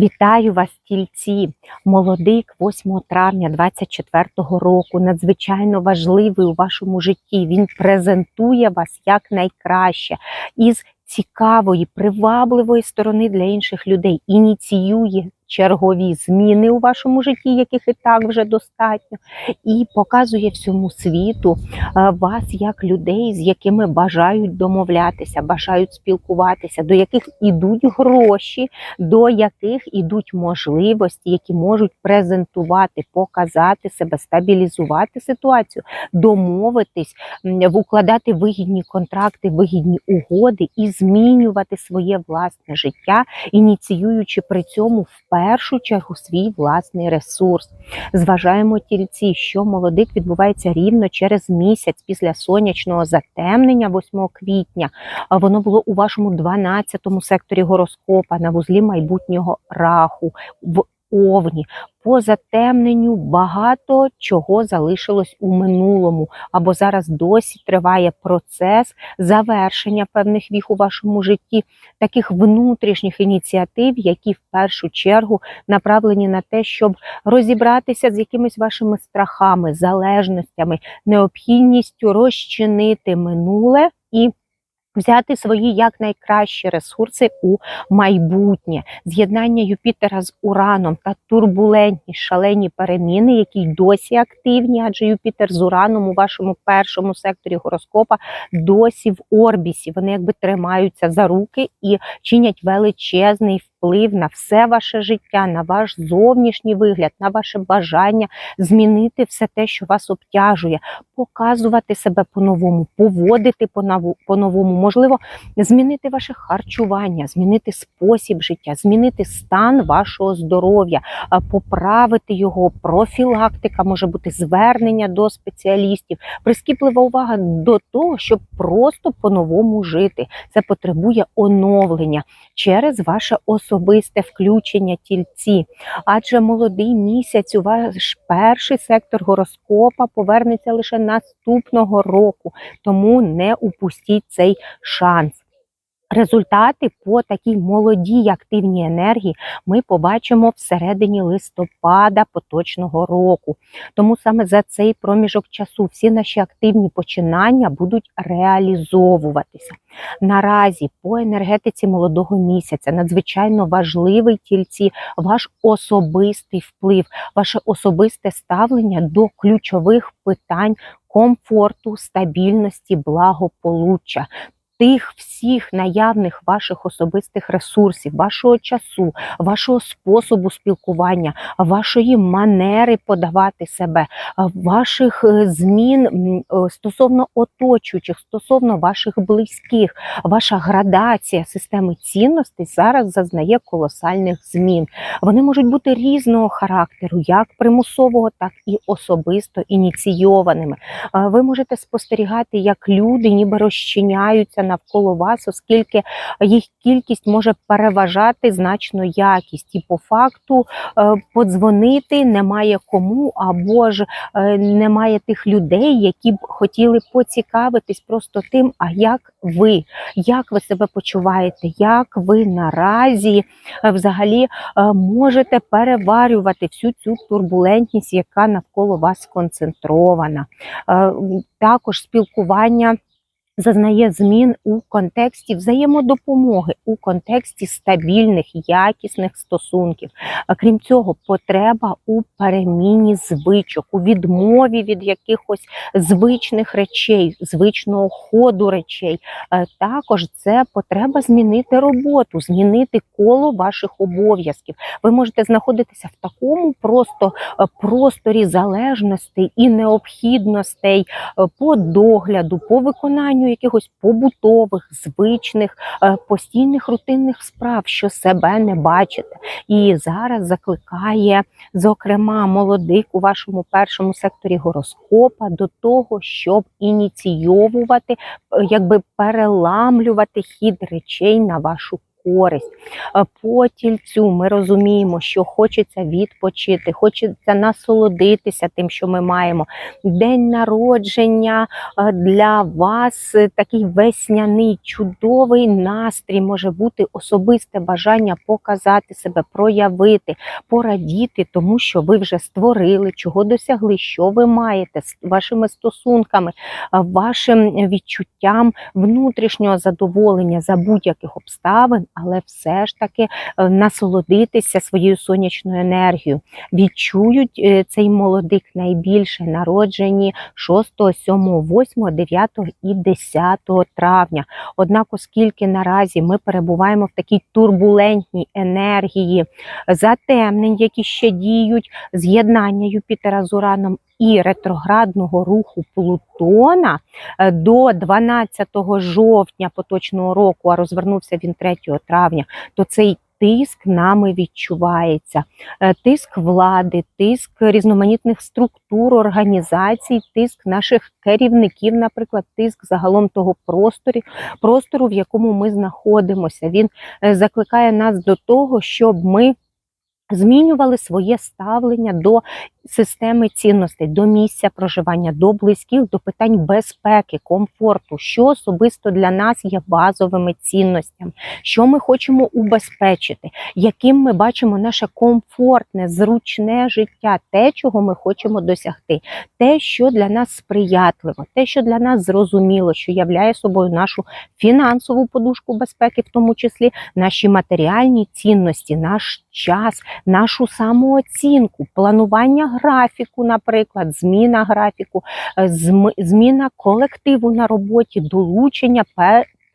Вітаю вас, тільці! Молодик 8 травня 24 року, надзвичайно важливий у вашому житті. Він презентує вас як найкраще із цікавої, привабливої сторони для інших людей, ініціює чергові зміни у вашому житті, яких і так вже достатньо, і показує всьому світу е, вас як людей, з якими бажають домовлятися, бажають спілкуватися, до яких ідуть гроші, до яких ідуть можливості, які можуть презентувати, показати себе, стабілізувати ситуацію, домовитись, укладати вигідні контракти, вигідні угоди і змінювати своє власне життя, ініціюючи при цьому в першу чергу свій власний ресурс. Зважаємо тільці, що молодик відбувається рівно через місяць після сонячного затемнення 8 квітня. Воно було у вашому 12 секторі гороскопа на вузлі майбутнього раху Овні. По затемненню багато чого залишилось у минулому, або зараз досі триває процес завершення певних віх у вашому житті, таких внутрішніх ініціатив, які в першу чергу направлені на те, щоб розібратися з якимись вашими страхами, залежностями, необхідністю розчинити минуле і. Взяти свої якнайкращі ресурси у майбутнє, з'єднання Юпітера з Ураном та турбулентні шалені переміни, які досі активні, адже Юпітер з Ураном у вашому першому секторі гороскопа досі в орбісі. Вони якби тримаються за руки і чинять величезний вплив на все ваше життя, на ваш зовнішній вигляд, на ваше бажання змінити все те, що вас обтяжує, показувати себе по-новому, поводити по-новому, можливо, змінити ваше харчування, змінити спосіб життя, змінити стан вашого здоров'я, поправити його. Профілактика може бути звернення до спеціалістів, прискіплива увага до того, щоб просто по-новому жити. Це потребує оновлення через ваше особисте включення тільці. Адже молодий місяць у ваш перший сектор гороскопа повернеться лише наступного року, тому не упустіть цей шанс. Результати по такій молодій активній енергії ми побачимо всередині листопада поточного року. Тому саме за цей проміжок часу всі наші активні починання будуть реалізовуватися. Наразі по енергетиці молодого місяця надзвичайно важливий тільці ваш особистий вплив, ваше особисте ставлення до ключових питань комфорту, стабільності, благополуччя. Тих всіх наявних ваших особистих ресурсів, вашого часу, вашого способу спілкування, вашої манери подавати себе, ваших е, змін стосовно оточуючих, стосовно ваших близьких, ваша градація системи цінностей зараз зазнає колосальних змін. Вони можуть бути різного характеру, як примусового, так і особисто ініційованими. Ви можете спостерігати, як люди ніби розчиняються навколо вас, оскільки їх кількість може переважати значно якість, і по факту е, подзвонити немає кому, або ж е, немає тих людей, які б хотіли поцікавитись просто тим, а як ви, як ви себе почуваєте, як ви наразі е, взагалі можете переварювати всю цю турбулентність, яка навколо вас сконцентрована. Також спілкування зазнає змін у контексті взаємодопомоги, у контексті стабільних, якісних стосунків. Крім цього, потреба у переміні звичок, у відмові від якихось звичних речей, звичного ходу речей. Е, Також це потреба змінити роботу, змінити коло ваших обов'язків. Ви можете знаходитися в такому просто е, просторі залежностей і необхідностей е, по догляду, по виконанню якихось побутових, звичних, е, постійних рутинних справ, що себе не бачите. І зараз закликає, зокрема, молодик у вашому першому секторі гороскопа до того, щоб ініційовувати, е, якби переламлювати хід речей на вашу користь. Е, По тільцю ми розуміємо, що хочеться відпочити, хочеться насолодитися тим, що ми маємо. День народження е, для вас е, такий весняний, чудовий настрій може бути особисте бажання показати себе, проявити, порадіти, тому що ви вже створили, чого досягли, що ви маєте з вашими стосунками, вашим відчуттям внутрішнього задоволення за будь-яких обставин, але все ж таки е, насолодитися своєю сонячною енергією. Відчують е, цей молодик найбільше народжені 6, 7, 8, 9 і 10 травня. Однак, оскільки наразі ми перебуваємо в такій турбулентній енергії затемнень, які ще діють, з'єднання Юпітера з Ураном і ретроградного руху Плутона е, до 12 жовтня поточного року, а розвернувся він 3 травня, то цей тиск нами відчувається. Е, Тиск влади, тиск різноманітних структур, організацій, тиск наших керівників, наприклад, тиск загалом того простору, простору, в якому ми знаходимося. Він е, закликає нас до того, щоб ми змінювали своє ставлення до системи цінностей, до місця проживання, до близьких, до питань безпеки, комфорту, що особисто для нас є базовими цінностями, що ми хочемо убезпечити, яким ми бачимо наше комфортне, зручне життя, те, чого ми хочемо досягти, те, що для нас сприятливо, те, що для нас зрозуміло, що являє собою нашу фінансову подушку безпеки, в тому числі наші матеріальні цінності, наш час, нашу самооцінку, планування графіку, наприклад, зміна графіку, е, зміна колективу на роботі, долучення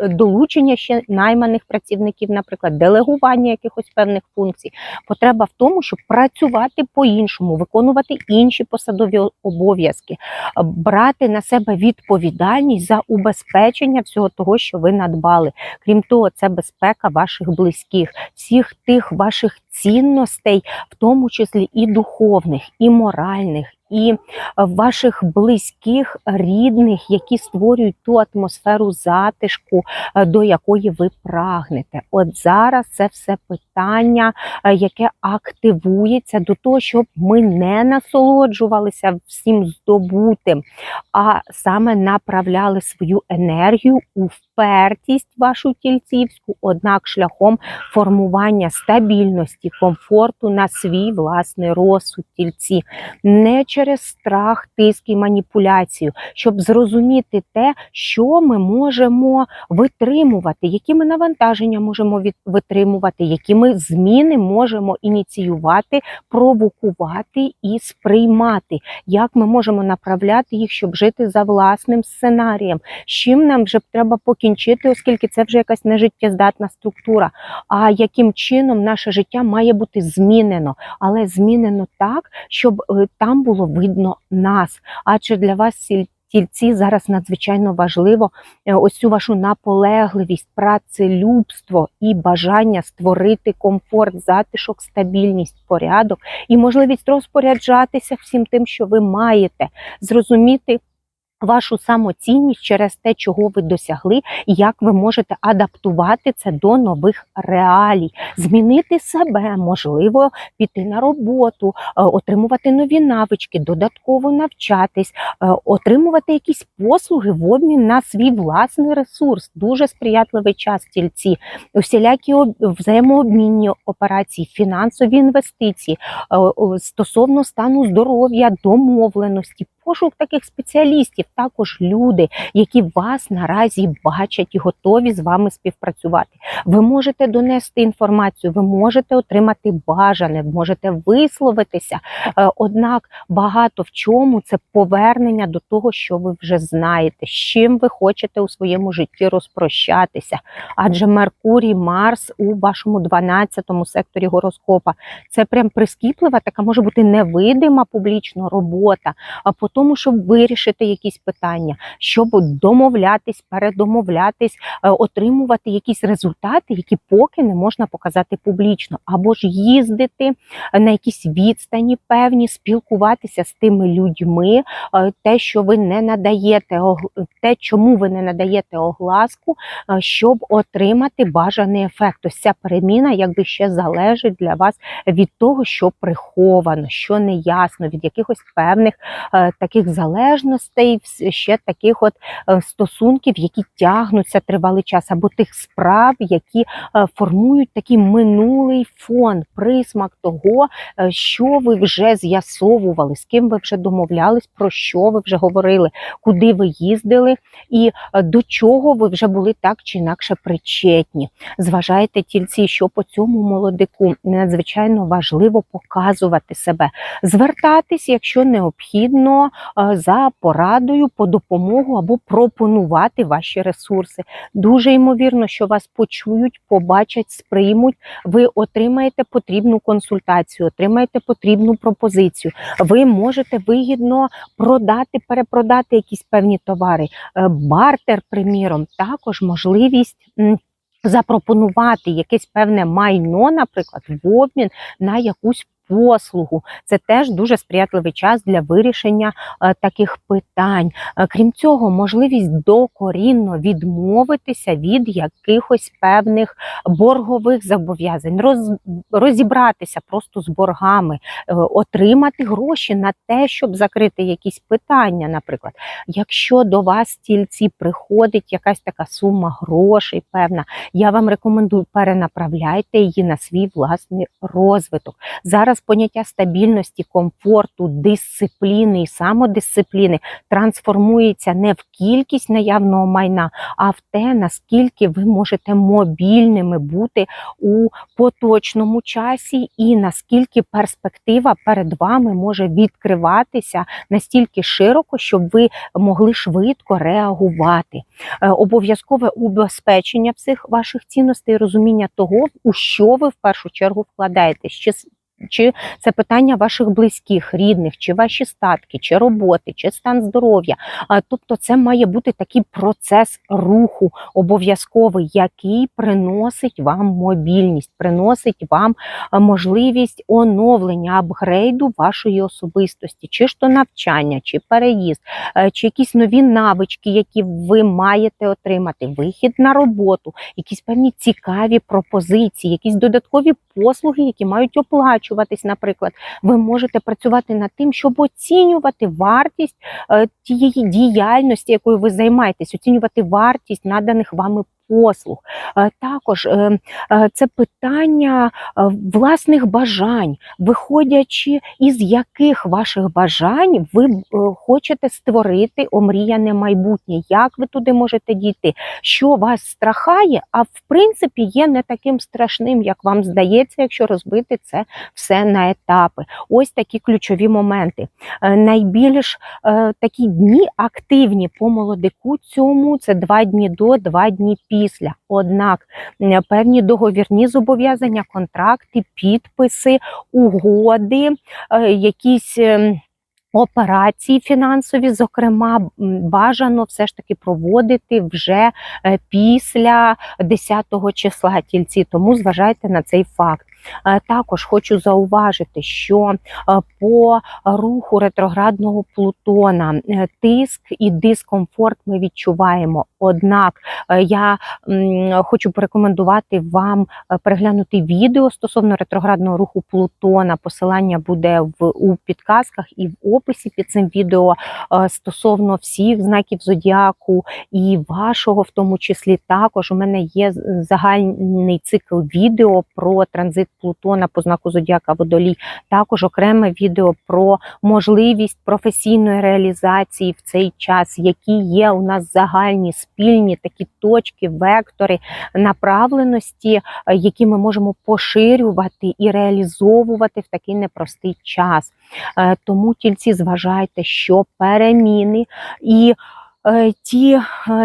долучення ще найманих працівників, наприклад, делегування якихось певних функцій. Потреба в тому, щоб працювати по-іншому, виконувати інші посадові обов'язки, е, брати на себе відповідальність за убезпечення всього того, що ви надбали. Крім того, це безпека ваших близьких, всіх тих ваших цінностей, в тому числі і духовних, і моральних. І е, ваших близьких, рідних, які створюють ту атмосферу затишку, е, до якої ви прагнете. От зараз це все питання, е, яке активується до того, щоб ми не насолоджувалися всім здобутим, а саме направляли свою енергію у впертість вашу тільцівську, однак шляхом формування стабільності, комфорту на свій власний розсуд тільці, не через страх, тиск і маніпуляцію, щоб зрозуміти те, що ми можемо витримувати, які ми навантаження можемо витримувати, які ми зміни можемо ініціювати, провокувати і сприймати, як ми можемо направляти їх, щоб жити за власним сценарієм, з чим нам вже треба покінчити, оскільки це вже якась нежиттєздатна структура. А яким чином наше життя має бути змінено, але змінено так, щоб е, там було видно нас. Адже для вас ці тільці зараз надзвичайно важливо е, ось цю вашу наполегливість, працелюбство і бажання створити комфорт, затишок, стабільність, порядок і можливість розпоряджатися всім тим, що ви маєте, зрозуміти. Вашу самоцінність через те, чого ви досягли, як ви можете адаптувати це до нових реалій, змінити себе, можливо, піти на роботу, е, отримувати нові навички, додатково навчатись, е, отримувати якісь послуги в обмін на свій власний ресурс. Дуже сприятливий час тільці, усілякі взаємообмінні операції, фінансові інвестиції е, стосовно стану здоров'я, домовленості, пошук таких спеціалістів, також люди, які вас наразі бачать і готові з вами співпрацювати. Ви можете донести інформацію, ви можете отримати бажане, можете висловитися. Е, Однак багато в чому це повернення до того, що ви вже знаєте, з чим ви хочете у своєму житті розпрощатися. Адже Меркурій, Марс у вашому 12-му секторі гороскопа це прям прискіплива, така може бути невидима публічно робота, тому, щоб вирішити якісь питання, щоб домовлятись, передомовлятись, е, отримувати якісь результати, які поки не можна показати публічно, або ж їздити на якісь відстані певні, спілкуватися з тими людьми, е, те, що ви не надаєте, те, чому ви не надаєте огласку, е, щоб отримати бажаний ефект. Ось ця переміна якби ще залежить для вас від того, що приховано, що неясно, від якихось певних е, таких залежностей, ще таких от е, стосунків, які тягнуться тривалий час, або тих справ, які е, формують такий минулий фон, присмак того, е, що ви вже з'ясовували, з ким ви вже домовлялись, про що ви вже говорили, куди ви їздили, і до чого ви вже були так чи інакше причетні. Зважайте тільці, що по цьому молодику надзвичайно важливо показувати себе, звертатись, якщо необхідно, за порадою, по допомогу або пропонувати ваші ресурси. Дуже ймовірно, що вас почують, побачать, сприймуть. Ви отримаєте потрібну консультацію, отримаєте потрібну пропозицію. Ви можете вигідно продати, перепродати якісь певні товари. Е, Бартер, приміром, також можливість. Запропонувати якесь певне майно, наприклад, в обмін на якусь послугу. Це теж дуже сприятливий час для вирішення е, таких питань. Е, Крім цього, можливість докорінно відмовитися від якихось певних боргових зобов'язань, роз, розібратися просто з боргами, е, отримати гроші на те, щоб закрити якісь питання. Наприклад, якщо до вас стільці приходить якась така сума грошей, певна, я вам рекомендую перенаправляйте її на свій власний розвиток. Зараз поняття стабільності, комфорту, дисципліни і самодисципліни трансформується не в кількість наявного майна, а в те, наскільки ви можете мобільними бути у поточному часі, і наскільки перспектива перед вами може відкриватися настільки широко, щоб ви могли швидко реагувати. Е, Обов'язкове убезпечення всіх ваших цінностей, розуміння того, у що ви в першу чергу вкладаєтесь. Чи це питання ваших близьких, рідних, чи ваші статки, чи роботи, чи стан здоров'я. Тобто, це має бути такий процес руху обов'язковий, який приносить вам мобільність, приносить вам можливість оновлення, апгрейду вашої особистості, чи ж то навчання, чи переїзд, чи якісь нові навички, які ви маєте отримати, вихід на роботу, якісь певні цікаві пропозиції, якісь додаткові послуги, які мають оплачуватись. Наприклад, ви можете працювати над тим, щоб оцінювати вартість е, тієї діяльності, якою ви займаєтесь, оцінювати вартість наданих вами. Послуг Е, також е, е, це питання власних бажань, виходячи із яких ваших бажань ви хочете створити омріяне майбутнє, як ви туди можете дійти, що вас страхає, а в принципі є не таким страшним, як вам здається, якщо розбити це все на етапи. Ось такі ключові моменти. Найбільш такі дні активні по молодику цьому це два дні до, два дні після. Однак певні договірні зобов'язання, контракти, підписи, угоди, е, якісь. ем, Операції фінансові, зокрема, бажано все ж таки проводити вже е, після 10 числа тільці, тому зважайте на цей факт. Е, Також хочу зауважити, що е, по руху ретроградного Плутона е, тиск і дискомфорт ми відчуваємо. Однак я хочу порекомендувати вам переглянути відео стосовно ретроградного руху Плутона. Посилання буде в у підказках і в описі під цим відео стосовно всіх знаків зодіаку і вашого, в тому числі також у мене є загальний цикл відео про транзит Плутона по знаку зодіака Водолій. Також окреме відео про можливість професійної реалізації в цей час, які є у нас загальні спільні такі точки, вектори направленості, е, які ми можемо поширювати і реалізовувати в такий непростий час. Е, Тому тільці зважайте, що переміни і ті е,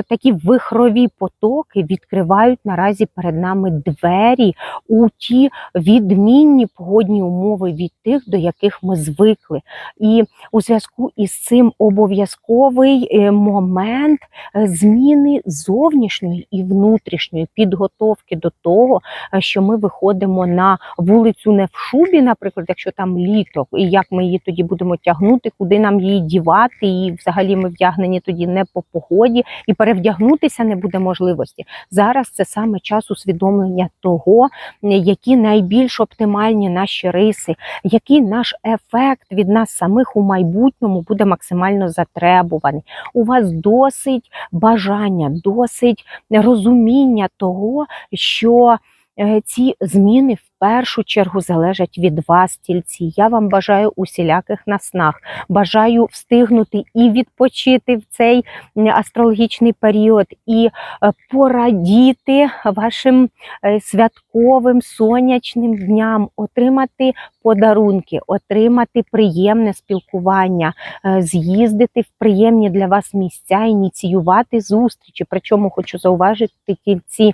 такі вихрові потоки відкривають наразі перед нами двері у ті відмінні погодні умови від тих, до яких ми звикли. І у зв'язку із цим обов'язковий е, момент е, зміни зовнішньої і внутрішньої підготовки до того, е, що ми виходимо на вулицю не в шубі, наприклад, якщо там літо, і як ми її тоді будемо тягнути, куди нам її дівати, і взагалі ми вдягнені тоді не по погоді, і перевдягнутися не буде можливості. Зараз це саме час усвідомлення того, які найбільш оптимальні наші риси, який наш ефект від нас самих у майбутньому буде максимально затребуваний. У вас досить бажання, досить розуміння того, що е, ці зміни в першу чергу залежать від вас, тільці. Я вам бажаю усіляких наснаг, бажаю встигнути і відпочити в цей астрологічний період, і е, порадіти вашим е, святковим сонячним дням, отримати подарунки, отримати приємне спілкування, е, з'їздити в приємні для вас місця, ініціювати зустрічі. Причому хочу зауважити тільці,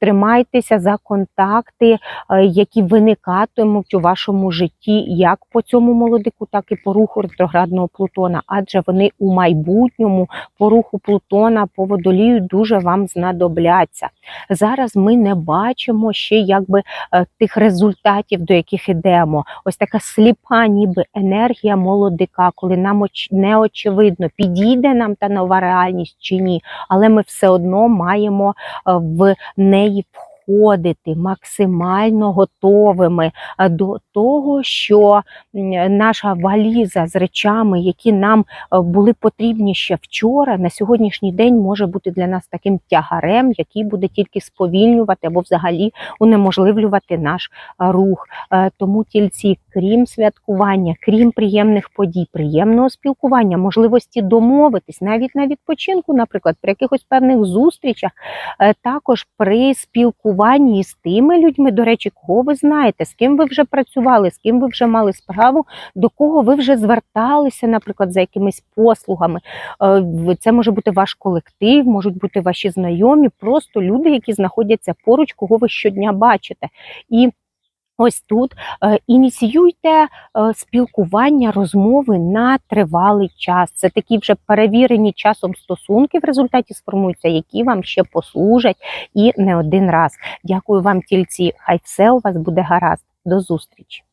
тримайтеся за контакти, е, які виникатимуть у вашому житті, як по цьому молодику, так і по руху ретроградного Плутона, адже вони у майбутньому по руху Плутона по водолію дуже вам знадобляться. Зараз ми не бачимо ще якби е, тих результатів, до яких ідемо. Ось така сліпа, ніби енергія молодика, коли нам не очевидно, підійде нам та нова реальність чи ні, але ми все одно маємо е, в неї входити максимально готовими е, до того, що наша валіза з речами, які нам е, були потрібні ще вчора, на сьогоднішній день може бути для нас таким тягарем, який буде тільки сповільнювати або взагалі унеможливлювати наш е, рух. Тому тільці, крім святкування, крім приємних подій, приємного спілкування, можливості домовитись, навіть на відпочинку, наприклад, при якихось певних зустрічах, також при спілкуванні з тими людьми, до речі, кого ви знаєте, з ким ви вже працювали, з ким ви вже мали справу, до кого ви вже зверталися, наприклад, за якимись послугами. Е, Це може бути ваш колектив, можуть бути ваші знайомі, просто люди, які знаходяться поруч, кого ви щодня бачите. І Ось тут е, ініціюйте е, спілкування, розмови на тривалий час. Це такі вже перевірені часом стосунки в результаті сформуються, які вам ще послужать і не один раз. Дякую вам, тільці. Хай все у вас буде гаразд. До зустрічі.